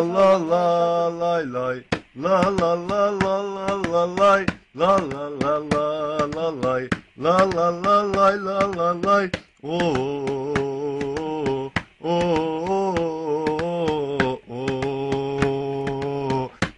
la la lay lay. La la la la la la lay. La la la la la lay. La la la lay la la lay. Oo oo oo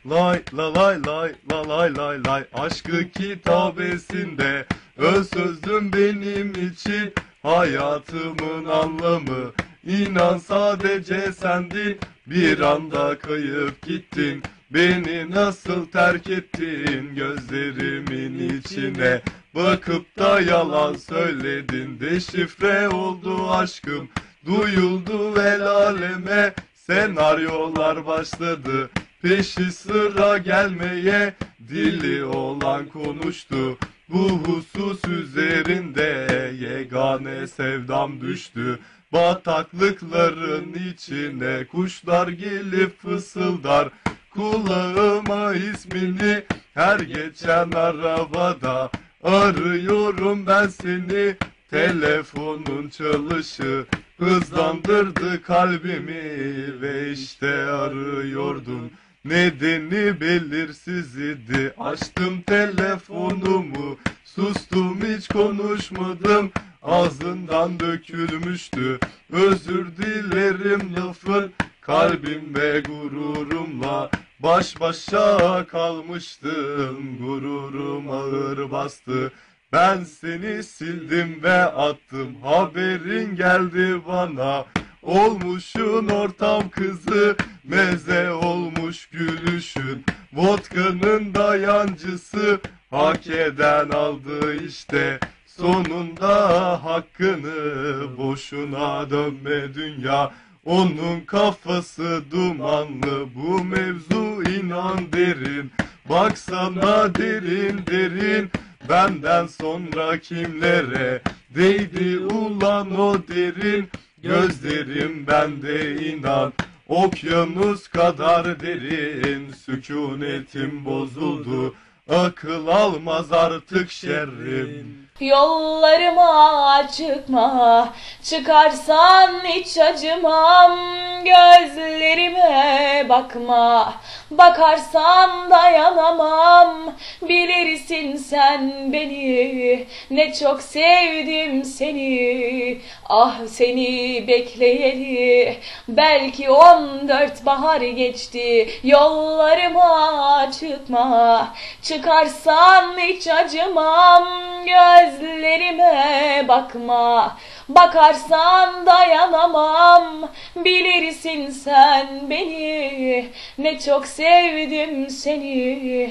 Lay la lay lay la lay lay lay. Aşkı kitabesinde Öz sözlüm benim için. Hayatımın anlamı İnan sadece sendin Bir anda kayıp gittin Beni nasıl terk ettin? Gözlerimin içine Bakıp da yalan söyledin. Deşifre oldu aşkım Duyuldu el aleme. Senaryolar başladı Peşi sıra gelmeye. Dili olan konuştu Bu husus üzerinde. Yegane sevdam düştü Bataklıkların içine Kuşlar gelip fısıldar Kulağıma ismini Her geçen arabada Arıyorum ben seni Telefonun çalışı hızlandırdı kalbimi ve işte arıyordum. Nedeni belirsiz idi. Açtım telefonumu, sustum hiç konuşmadım. Ağzından dökülmüştü. Özür dilerim lafın kalbim ve gururumla baş başa kalmıştım. Gururum ağır bastı. Ben seni sildim ve attım. Haberin geldi bana. Olmuşun ortam kızı. Meze olmuş gülüşün. Vodka'nın dayancısı hak eden aldı işte Sonunda hakkını boşuna dönme dünya. Onun kafası dumanlı bu mevzu inan derin. Baksana derin derin. Benden sonra kimlere değdi ulan o derin? Gözlerim bende inan. Okyanus kadar derin. Sükunetim bozuldu Akıl almaz artık şerrim Yollarıma çıkma, çıkarsan hiç acımam. Gözlerime bakma, bakarsan dayanamam. Bilirsin sen beni, ne çok sevdim seni. Ah seni bekleyeli, belki on dört bahar geçti. Yollarıma çıkma, çıkarsan hiç acımam. Gözlerime bakma, bakarsan dayanamam. Bilirsin sen beni, ne çok sevdim seni.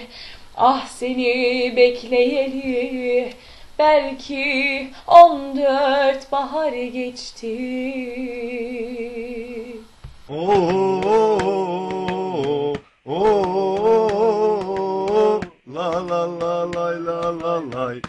Ah seni bekleyeli, belki on dört bahar geçti. Oo, oo, la la la lay la la lay